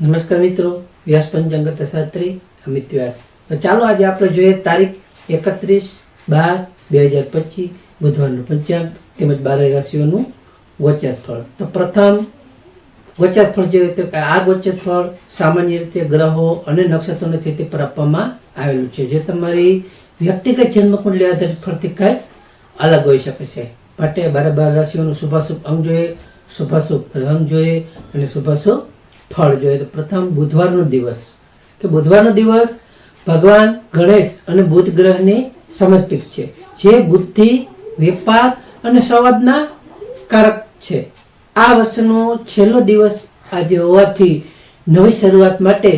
નમસ્કાર મિત્રો, વ્યાસ પંચાંગત શાસ્ત્રી અમિત વ્યાસ. તો ચાલો આજે આપણે જોઈએ તારીખ એકત્રીસ બાર બે હજાર પચીસ, બુધવારનું પંચાંગ તેમજ બારે રાશિઓનું ગોચર ફળ તો પ્રથમ ગોચર ફળ જોઈએ તો આ ગોચર ફળ સામાન્ય રીતે ગ્રહો અને નક્ષત્રોની સ્થિતિ પર આપવામાં આવેલું છે. જે તમારી વ્યક્તિગત જન્મકુંડલી આધારિત ફળથી કંઈક અલગ હોઈ શકે છે. માટે બારે બાર રાશિઓનું શુભાશુભ અંગ જોઈએ, શુભાશુભ રંગ જોઈએ અને શુભાશુભ ફળ જોઈએ તો પ્રથમ બુધવારનો દિવસ. કે બુધવારનો દિવસ ભગવાન ગણેશ અને બુધ ગ્રહને સમર્પિત છે. જે બુદ્ધિ વેપાર અને સંવાદના કારક છે. આ વર્ષનો છેલ્લો દિવસ આજે હોવાથી નવી શરૂઆત માટે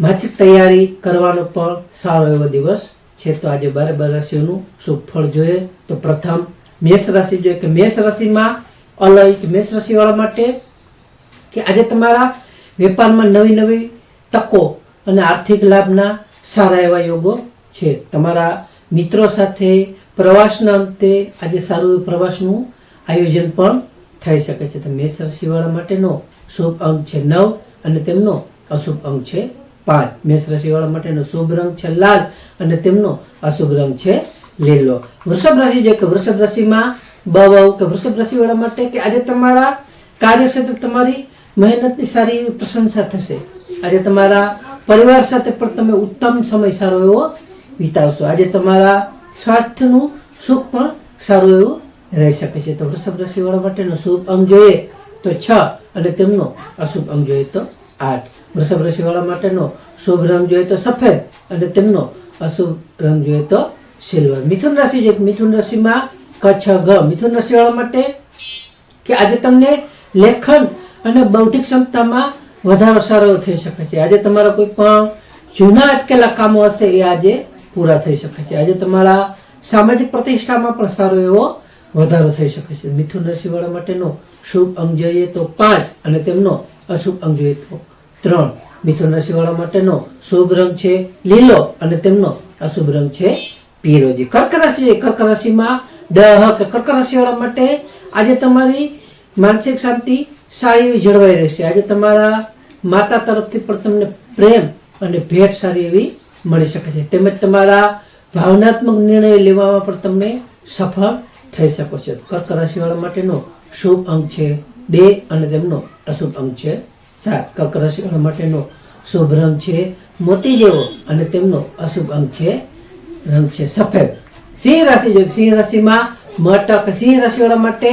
માનસિક તૈયારી કરવાનો પણ સારો એવો દિવસ છે. તો આજે બારે બાર રાશિઓનું શુભ ફળ જોઈએ તો પ્રથમ મેષ રાશિ જોઈએ. કે મેષ રાશિમાં અલય મેષ રાશિવાળા માટે કે આજે તમારા વેપારમાં નવી નવી તકો અને આર્થિક લાભના સારા એવા યોગો છે. તમારા મિત્રો સાથે પ્રવાસના અંતે આજે સારું એવું પ્રવાસનું આયોજન પણ થઈ શકે છે. તો મેષ રાશિવાળા માટેનો શુભ અંક છે નવ અને તેમનો અશુભ અંક છે પાંચ. મેષ રાશિવાળા માટેનો શુભ રંગ છે લાલ અને તેમનો અશુભ રંગ છે લીલો. વૃષભ રાશિ જો કે વૃષભ રાશિમાં બવ કે વૃષભ રાશિવાળા માટે કે આજે તમારા કાર્યક્ષેત્ર તમારી મહેનતની સારી એવી પ્રશંસા થશે. આજે તમારા પરિવાર સાથે પણ તમે ઉત્તમ સમય સારો એવો વિતાવશો. આજે તમારા સ્વાસ્થ્યનું સુખ પણ સારું એવું રહી શકે છે. તો વૃષભ રાશિવાળા માટેનો શુભ અંગ જોઈએ તો છ અને તેમનો અશુભ અંગ જોઈએ તો આઠ. વૃષભ રાશિવાળા માટેનો શુભ રંગ જોઈએ તો સફેદ અને તેમનો અશુભ રંગ જોઈએ તો સિલ્વર. મિથુન રાશિ જોઈએ. મિથુન રાશિમાં કચ્છ ગ. મિથુન રાશિવાળા માટે કે આજે તમને લેખન અને બૌદ્ધિક ક્ષમતામાં વધારો સારો થઈ શકે છે. આજે તમારા કોઈ પણ જૂના અટકેલા કામો હશે એ આજે પૂરા થઈ શકે છે. આજે તમારા સામાજિક પ્રતિષ્ઠામાં પણ સારો એવો વધારો થઈ શકે છે. મિથુન રાશિવાળા માટેનો શુભ અંગ જોઈએ તો પાંચ અને તેમનો અશુભ અંગ જોઈએ તો ત્રણ. મિથુન રાશિવાળા માટેનો શુભ રંગ છે લીલો અને તેમનો અશુભ રંગ છે પીરોજી. કર્ક રાશિ કર્ક રાશિમાં ડહ કર્ક રાશિવાળા માટે આજે તમારી માનસિક શાંતિ સારી એવી જળવાઈ રહેશે. આજે તમારા માતા તરફથી પણ તમને પ્રેમ અને ભેટ સારી એવી મળી શકે છે. તેમજ તમારા ભાવનાત્મક નિર્ણય લેવામાં પણ તમને સફળ થઈ શકો છો. કર્ક રાશિવાળા માટેનો શુભ અંક છે બે અને તેમનો અશુભ અંક છે સાત. કર્ક રાશિવાળા માટેનો શુભ રંગ છે મોતી જેવો અને તેમનો અશુભ અંક છે રંગ છે સફેદ. સિંહ રાશિ જોઈએ સિંહ રાશિમાં મટક સિંહ રાશિવાળા માટે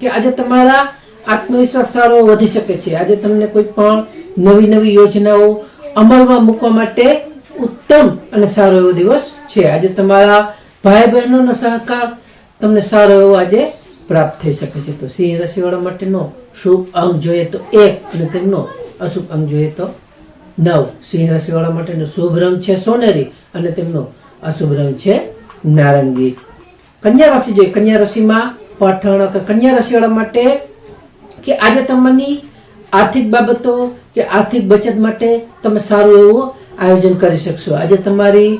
કે આજે તમારા આત્મવિશ્વાસ સારો વધી શકે છે. આજે તમને કોઈ પણ નવી નવી યોજનાઓ અમલમાં મૂકવા માટે ઉત્તમ અને સારો એવો દિવસ છે. આજે તમારા ભાઈ બહેનોનો સહકાર તમને સારો એવો આજે પ્રાપ્ત થઈ શકે છે. તો સિંહ રસીવાળા માટેનો શુભ અંક જોઈએ તો એક અને તેમનો અશુભ અંક જોઈએ તો નવ. સિંહ રસીવાળા માટેનો શુભ રંગ છે સોનેરી અને તેમનો અશુભ રંગ છે નારંગી. કન્યા રાશિ જોઈએ. કન્યા રાશિમાં પઠણ કે કન્યા રાશિવાળા માટે કે આજે તમારી આર્થિક બાબતો કે આર્થિક બચત માટે તમે સારું એવું આયોજન કરી શકશો. આજે તમારી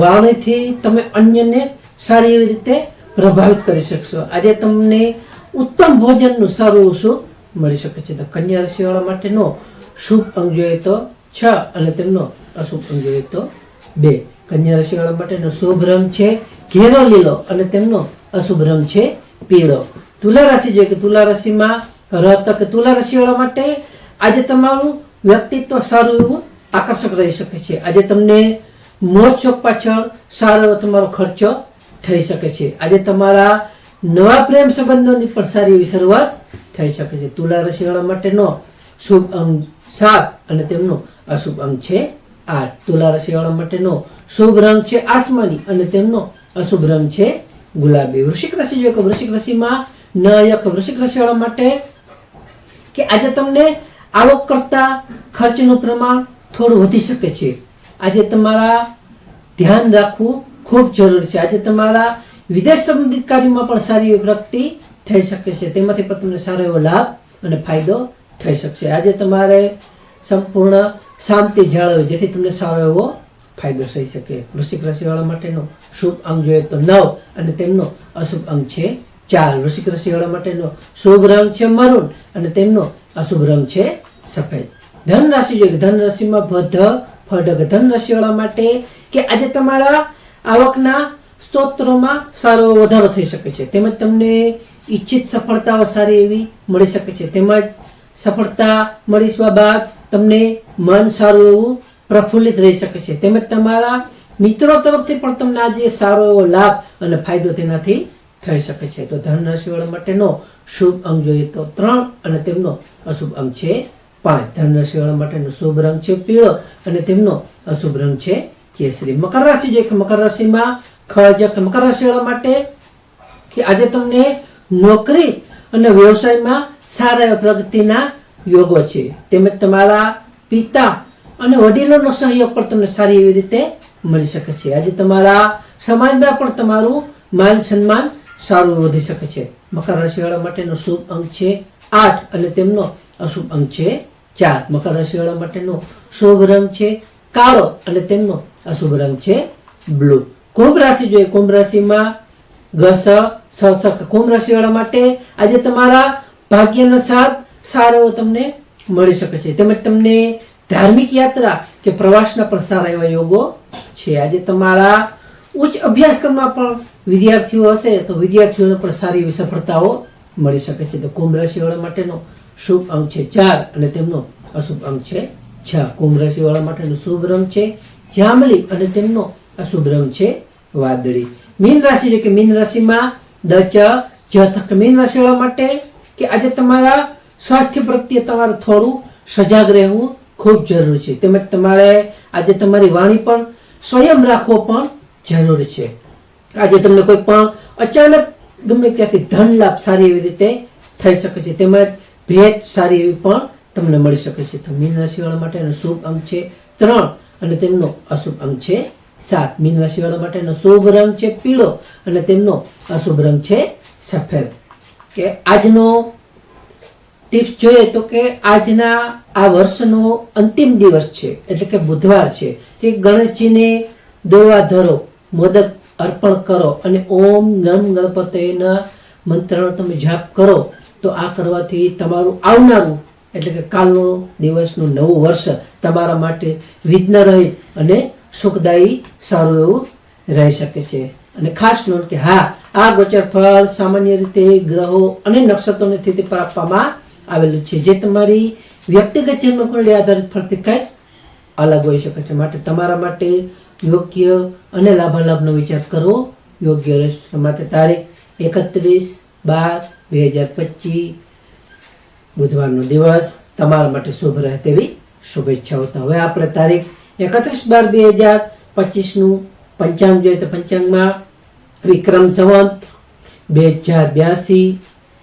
વાવણીથી તમે અન્યને સારી એવી રીતે પ્રભાવિત કરી શકશો. આજે તમને ઉત્તમ ભોજનનું સારું એવું શું મળી શકે છે. તો કન્યા રાશિવાળા માટેનો શુભ અંગ જોઈએ તો છ અને તેમનો અશુભ અંગ જોઈએ તો બે. કન્યા રાશિવાળા માટેનો શુભ રંગ છે ઘેરો લીલો અને તેમનો અશુભ રંગ છે પીળો. તુલા રાશિ જોઈએ કે તુલા રાશિમાં રત કે તુલા રાશિવાળા માટે આજે તમારું વ્યક્તિત્વ સારું એવું આકર્ષક રહી શકે છે. આજે તમને મોજ શોખ પાછળ સારો એવો તમારો ખર્ચો થઈ શકે છે. આજે તમારા નવા પ્રેમ સંબંધોની પણ સારી એવી શરૂઆત થઈ શકે છે. તુલા રાશિવાળા માટેનો શુભ અંગ સાત અને તેમનો અશુભ અંગ છે આઠ. તુલા રાશિવાળા માટેનો શુભ રંગ છે આસમાની અને તેમનો અશુભ રંગ છે ગુલાબી. વૃશ્ચિક રાશિ જોઈએ વૃશ્ચિક રાશિમાં નયક વૃશ્ચિક રાશિવાળા માટે કે આજે તમને આવક કરતા ખર્ચનું પ્રમાણ થોડું વધી શકે છે. આજે તમારા ધ્યાન રાખવું ખૂબ જરૂરી છે. આજે તમારા વિદેશ સંબંધિત કાર્યમાં પણ સારી પ્રગતિ થઈ શકે છે. તેમાંથી પણ તમને સારો એવો લાભ અને ફાયદો થઈ શકશે. આજે તમારે સંપૂર્ણ શાંતિ જાળવે જેથી તમને સારો એવો ફાયદો થઈ શકે. વૃશ્ચિક રાશિવાળા માટેનો શુભ અંગ જોઈએ તો નવ અને તેમનો અશુભ અંગ છે ચાર વૃશ્ચિક રાશિવાળા માટેનો શુભ રંગ છે મરૂન અને તેમનો અશુભ રંગ છે સફેદ. ધન રાશિ જોઈએ ધન રાશિમાં ભધ ફડક ધન રાશિવાળા માટે કે આજે તમારા આવકના સ્તોત્રોમાં સારો વધારો થઈ શકે છે. તેમજ તમને ઈચ્છિત સફળતાઓ સારી એવી મળી શકે છે. તેમજ સફળતા મળીશવા બાદ તમને મન સારું એવું પ્રફુલ્લિત રહી શકે છે. તેમજ તમારા મિત્રો તરફથી પણ તમને આજે સારો એવો લાભ અને ફાયદો તેનાથી થઈ શકે છે. તો ધન રાશિવાળા માટેનો શુભ અંગ જોઈએ તો ત્રણ અને તેમનો અશુભ અંગ છે પાંચ. ધન રાશિવાળા માટેનો શુભ રંગ છે પીળો અને તેમનો અશુભ રંગ છે કેસરી. મકર રાશિ જોઈએ કે મકર રાશિમાં કે મકર રાશિવાળા માટે કે આજે તમને નોકરી અને વ્યવસાયમાં સારા એવા પ્રગતિના યોગો છે. તેમજ તમારા પિતા અને વડીલોનો સહયોગ પણ તમને સારી એવી રીતે મળી શકે છે. આજે તમારા સમાજમાં પણ તમારું માન સન્માન સારું વધી શકે છે. મકર રાશિવાળા માટેનો શુભ અંક છે આઠ અને તેમનો અશુભ અંક છે ચાર. મકર રાશિવાળા માટેનો શુભ રંગ છે કાળો અને તેમનો અશુભ રંગ છે બ્લુ. કુંભ રાશિ જોઈએ. કુંભ રાશિમાં ઘસ સ. કુંભ રાશિવાળા માટે આજે તમારા ભાગ્યનો સાથ સારો એવો તમને મળી શકે છે. તેમજ તમને ધાર્મિક યાત્રા કે પ્રવાસના પણ સારા એવા યોગો છે. આજે તમારા ઉચ્ચ અભ્યાસક્રમમાં પણ વિદ્યાર્થીઓ હશે તો વિદ્યાર્થીઓને પણ સારી એવી સફળતાઓ મળી શકે છે. તો કુંભ રાશિવાળા માટેનો શુભ અંક છે ચાર અને તેમનો અશુભ અંક છે છ. કુંભ રાશિવાળા માટેનો શુભ રંગ છે જાંબલી અને તેમનો અશુભ રંગ છે વાદળી. મીન રાશિ છે કે મીન રાશિમાં દચ જથક મીન રાશિવાળા માટે કે આજે તમારા સ્વાસ્થ્ય પ્રત્યે તમારે થોડું સજાગ રહેવું ખૂબ જરૂરી છે. તેમજ તમારે આજે તમારી વાણી પણ સ્વયં રાખવો પણ જરૂરી છે. આજે તમને કોઈ પણ અચાનક ગમે ત્યાંથી ધન લાભ સારી એવી રીતે થઈ શકે છે, તેમજ ભેટ સારી એવી પણ તમને મળી શકે છે. તો મીન રાશિવાળા માટેનો શુભ અંક છે ત્રણ અને તેમનો અશુભ અંક છે સાત. મીન રાશિવાળા માટેનો શુભ રંગ છે પીળો અને તેમનો અશુભ રંગ છે સફેદ. કે આજનો ટિપ્સ જોઈએ તો કે આજના આ વર્ષનો અંતિમ દિવસ છે, એટલે કે બુધવાર છે. તે ગણેશજીને દોરવા ધરો. મોદક અર્પણ કરો અને ઓમ નમ ગણપતેના મંત્રનો તમે જાપ કરો, તો આ કરવાથી તમારું આવનારું, એટલે કે કાલનો દિવસનું નવું વર્ષ તમારા માટે વિઘ્ન રહે અને સુખદાયી સારું એવું રહી શકે છે. અને ખાસ નોંધ કે હા, આ ગોચર ફળ સામાન્ય રીતે ગ્રહો અને નક્ષત્રોની સ્થિતિ પર આપવામાં આવેલું છે. જે તમારી વ્યક્તિગત જન્મકુંડલી આધારિત ફળથી કંઈક અલગ હોઈ શકે છે. માટે તમારા માટે યોગ્ય અને લાભાલાભનો વિચાર કરવો યોગ્ય રહેશે. માટે તારીખ એકત્રીસ બાર બે હજાર પચીસ, બુધવારનો દિવસ. તમારા માટે શુભ રહે તેવી શુભેચ્છાઓ. તો હવે આપણે તારીખ એકત્રીસ બાર બે હજાર પચીસનું પંચાંગ જોઈએ તો પંચાંગમાં વિક્રમ સંવંત, બે હજાર બ્યાસી,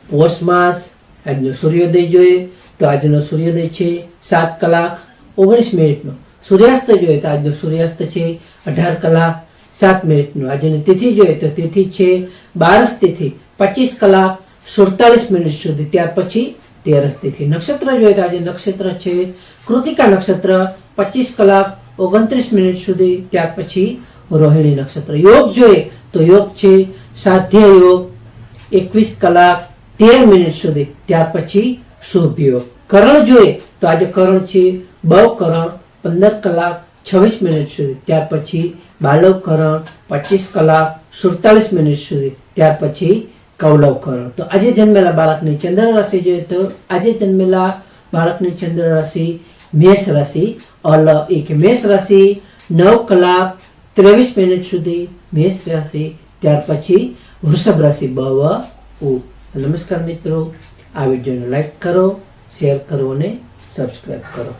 પોષ માસ, આજનો સૂર્યોદય જોઈએ તો આજનો સૂર્યોદય છે સાત કલાક ઓગણીસ મિનિટનો. સૂર્યાસ્ત જોઈએ તો આજનો સૂર્યાસ્ત છે અઢાર કલાક સાત મિનિટનો. આજની તિથિ જોઈએ તો તિથિ છે બારસ તિથિ, પચીસ કલાક સુડતાલીસ મિનિટ સુધી. ત્યાર પછી તેરસ તિથિ. નક્ષત્ર જોઈએ તો આજે નક્ષત્ર છે કૃતિકા નક્ષત્ર, પચીસ કલાક ઓગણત્રીસ મિનિટ સુધી. ત્યાર પછી રોહિણી નક્ષત્ર. યોગ જોઈએ તો યોગ છે સાધ્ય યોગ, એકવીસ કલાક તેર મિનિટ સુધી. ત્યાર પછી શુભ યોગ. કરણ જોઈએ તો આજે કરણ છે બવ કરણ પંદર કલાક, છવ્વીસ મિનિટ સુધી. ત્યાર પછી બાલવ કરણ પચીસ કલાક, સુડતાલીસ મિનિટ સુધી. ત્યાર પછી કૌલવ કરણ તો આજે જન્મેલા બાળકની ચંદ્ર રાશિ જોઈએ તો આજે જન્મેલા બાળકની ચંદ્ર રાશિ, મેષ રાશિ અલ એ કે મેષ રાશિ નવ કલાક, ત્રેવીસ મિનિટ સુધી. મેષ રાશિ ત્યાર પછી વૃષભ રાશિ બવ ઉ. તો નમસ્કાર મિત્રો. આ વિડીયોને લાઈક કરો, શેર કરો અને સબસ્ક્રાઈબ કરો.